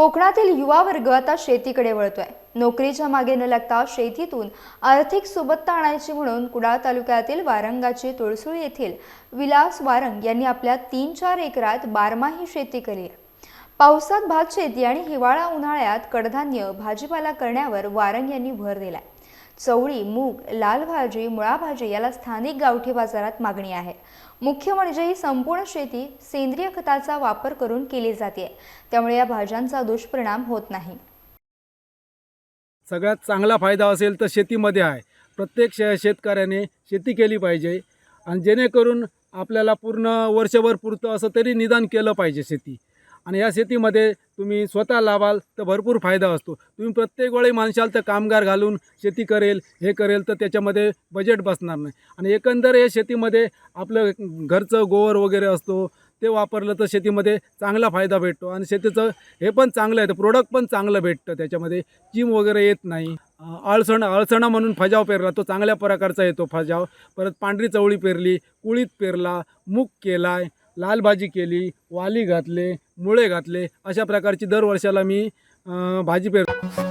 कोकणातील युवा वर्ग आता शेतीकडे वळतोय. नोकरीच्या मागे न लागता शेतीतून आर्थिक सुबत्ता आणायची म्हणून कुडाळ तालुक्यातील वारंगाची तुळसुळ येथील विलास वारंग यांनी आपल्या तीन चार एकरात बारमाही शेती केली. आहे पावसात भात शेती आणि हिवाळा उन्हाळ्यात कडधान्य भाजीपाला करण्यावर वारंग यांनी भर दिलाय. चवळी मूग लाल भाजी मुळा भाजी याला स्थानिक गावठी बाजारात मागणी आहे. मुख्य म्हणजे ही संपूर्ण शेती सेंद्रिय खताचा वापर करून केली जाते. त्यामुळे या भाज्यांचा दुष्परिणाम होत नाही. सगळ्यात चांगला फायदा असेल तर शेतीमध्ये आहे. प्रत्येक शे शेतकऱ्याने शेती केली पाहिजे आणि जेणेकरून आपल्याला पूर्ण वर्षभर पुरतं असं तरी निदान केलं पाहिजे शेती. आणि या शेतीमध्ये तुम्ही स्वतः लावाल तर भरपूर फायदा असतो. तुम्ही प्रत्येक वेळी माणसाल तर कामगार घालून शेती करेल हे करेल तर त्याच्यामध्ये बजेट बसणार नाही. आणि एकंदर हे शेतीमध्ये आपलं घरचं गोवर वगैरे असतो ते वापरलं तर शेतीमध्ये चांगला फायदा भेटतो. आणि शेतीचं हे पण चांगलं आहे तर प्रोडक्ट पण चांगलं भेटतं. त्याच्यामध्ये चिम वगैरे येत नाही. अळसण अळसणा म्हणून फजाव पेरला तो चांगल्या प्रकारचा येतो फजाव. परत पांढरी चवळी पेरली कुळीत पेरला मूग केलाय लाल भाजी केली वाली घातले मुळे घातले अशा प्रकारची दर वर्षाला मी भाजी पेरतो.